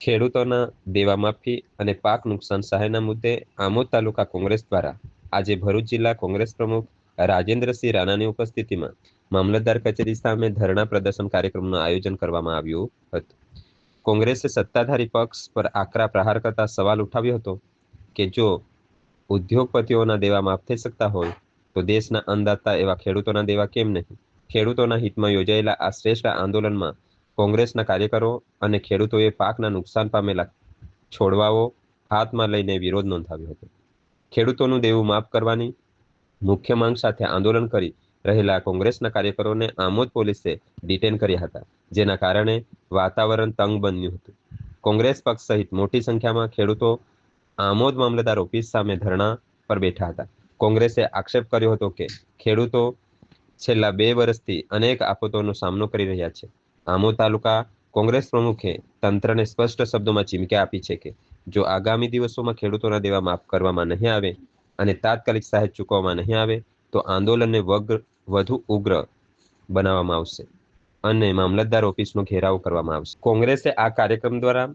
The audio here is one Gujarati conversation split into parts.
ખેડૂતોના દેવા માફી અને પાક નુકસાન સહાયના મુદ્દે આમોદ તાલુકા કોંગ્રેસ દ્વારા આજે ભરૂચ જિલ્લા કોંગ્રેસ પ્રમુખ રાજેન્દ્રસિંહ રાણાની ઉપસ્થિતિમાં મામલતદાર કચેરી સામે ધરણા પ્રદર્શન કાર્યક્રમનું આયોજન કરવામાં આવ્યું હતું. કોંગ્રેસે સત્તાધારી પક્ષ પર આકરા પ્રહાર કરતા સવાલ ઉઠાવ્યો હતો કે જો ઉદ્યોગપતિઓના દેવા માફ થઈ શકતા હોય તો દેશના અંદાતા એવા ખેડૂતોના દેવા કેમ નહીં? ખેડૂતોના હિતમાં યોજાયેલા આ શ્રેષ્ઠ આંદોલનમાં કોંગ્રેસના કાર્યકરો અને ખેડૂતોએ પાકના નુકસાન પામેલા છોડવાઓ હાથમાં લઈને વિરોધ નોંધાવ્યો હતો. ખેડૂતોનું દેવું માફ કરવાની મુખ્ય માંગ સાથે આંદોલન કરી રહેલા કોંગ્રેસના કાર્યકરોને આમોદ પોલીસે ડિટેન કર્યા હતા, જેના કારણે વાતાવરણ તંગ બન્યું હતું. કોંગ્રેસ પક્ષ સહિત મોટી સંખ્યામાં ખેડૂતો આમોદ મામલતદાર ઓફિસ સામે ધરણા પર બેઠા હતા. કોંગ્રેસે આક્ષેપ કર્યો હતો કે ખેડૂતો છેલ્લા બે વર્ષથી અનેક આફતોનો સામનો કરી રહ્યા છે. આમોદ તાલુકા કોંગ્રેસ પ્રમુખે તંત્રને સ્પષ્ટ શબ્દોમાં ચીમકી આપી છે કે જો આગામી દિવસોમાં ખેડૂતોના દેવા માફ કરવામાં નહીં આવે અને તાત્કાલિક સહાય ચૂકવવામાં નહીં આવે, તો આંદોલનને વગ્ર, વધુ ઉગ્ર બનાવવામાં આવશે અને મામલતદાર ઓફિસનો ઘેરાવ કરવામાં આવશે. કોંગ્રેસે આ કાર્યક્રમ દ્વારા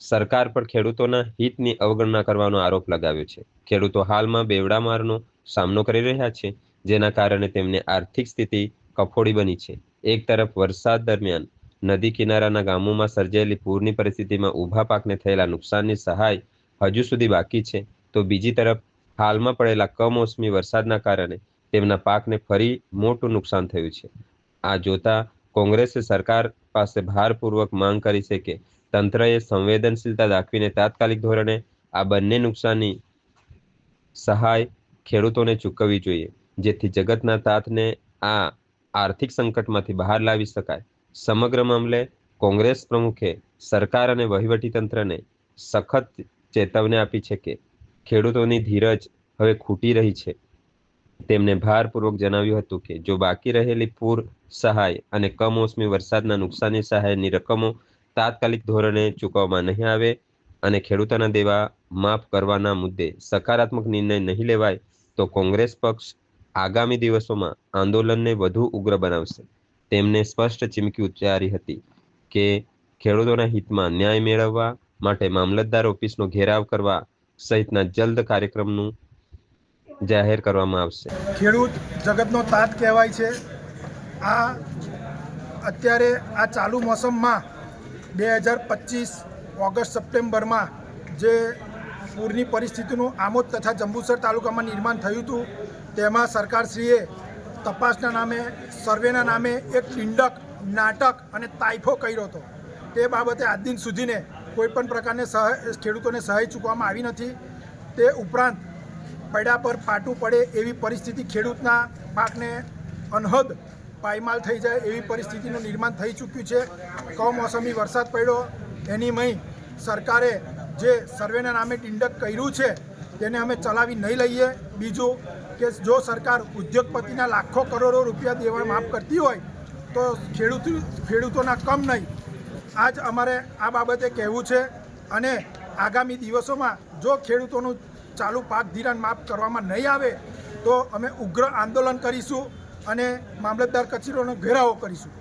સરકાર પર ખેડૂતોના હિતની અવગણના કરવાનો આરોપ લગાવ્યો છે. ખેડૂતો હાલમાં બેવડા મારનો સામનો કરી રહ્યા છે, જેના કારણે તેમને આર્થિક સ્થિતિ કફોડી બની છે. એક તરફ વરસાદ દરમિયાન નદી કિનારાના ગામોમાં સર્જાયેલી પૂરની પરિસ્થિતિમાં ઊભા પાકને થયેલા નુકસાનની સહાય હજુ સુધી બાકી છે. તો બીજી તરફ હાલમાં પડેલા કમોસમી વરસાદના કારણે તેમના પાકને ફરી મોટું નુકસાન થયું છે. આ જોતા કોંગ્રેસે સરકાર પાસે ભારપૂર્વક માંગ કરી છે કે તંત્રએ સંવેદનશીલતા દાખવીને તાત્કાલિક ધોરણે આ બંને નુકસાની સહાય ખેડૂતોને ચૂકવવી જોઈએ, જેથી જગતના તાતને આ આર્થિક સંકટમાંથી બહાર લાવી શકાય. સમગ્ર મામલે કોંગ્રેસ પ્રમુખે સરકાર અને વહીવટીતંત્રને સખત ચેતવણી આપી છે કે ખેડૂતોની ધીરજ હવે ખૂટી રહી છે. તેમણે ભારપૂર્વક જણાવ્યું હતું કે જો બાકી રહેલી પૂર સહાય અને કમોસમી વરસાદના નુકસાની સહાયની રકમો તાત્કાલિક ધોરણે ચૂકવવામાં નહીં આવે અને ખેડૂતોના દેવા માફ કરવાના મુદ્દે સકારાત્મક નિર્ણય નહીં લેવાય, તો કોંગ્રેસ પક્ષ આગામી દિવસોમાં આંદોલનને વધુ ઉગ્ર બનાવશે. તેમને સ્પષ્ટ ચીમકી ઉચ્ચારી હતી કે ખેડૂતોના હિતમાં ન્યાય મેળવવા માટે મામલતદાર ઓફિસનો ઘેરાવ કરવા સહિતના જલ્દ કાર્યક્રમનું જાહેર કરવામાં આવશે. ખેડૂત જગતનો તાત કહેવાય છે. આ અત્યારે આ ચાલુ મોસમમાં બે હજાર પચીસ ઓગસ્ટ સપ્ટેમ્બરમાં જે પૂરની પરિસ્થિતિનું આમોદ તથા જંબુસર તાલુકામાં નિર્માણ થયું હતું તેમાં સરકારશ્રીએ તપાસના નામે, સર્વેના નામે એક ટિંડક નાટક અને તાઇફો કર્યો હતો. તે બાબતે આજ દિન સુધીને કોઈપણ પ્રકારની સહાય, ખેડૂતોને સહાય ચૂકવામાં આવી નથી. તે ઉપરાંત પડ્યા પર પાટું પડે એવી પરિસ્થિતિ ખેડૂતના પાકને અનહદ પાયમાલ થઈ જાય એવી પરિસ્થિતિનું નિર્માણ થઈ ચૂક્યું છે. કમોસમી વરસાદ પડ્યો. એની મય સરકારે જે સર્વેના નામે ટિંડક કર્યું છે, તેને અમે ચલાવી નહીં લઈએ. બીજું કે જો સરકાર ઉદ્યોગપતિના લાખો કરોડો રૂપિયા દેવા માફ કરતી હોય, તો ખેડૂત ખેડૂતોના કમ નહીં. આજ અમારે આ બાબતે કહેવું છે અને આગામી દિવસોમાં જો ખેડૂતોનું ચાલુ પાક ધિરાણ માફ કરવામાં નહીં આવે, તો અમે ઉગ્ર આંદોલન કરીશું અને મામલતદાર કચેરીઓનો ઘેરાવો કરીશું.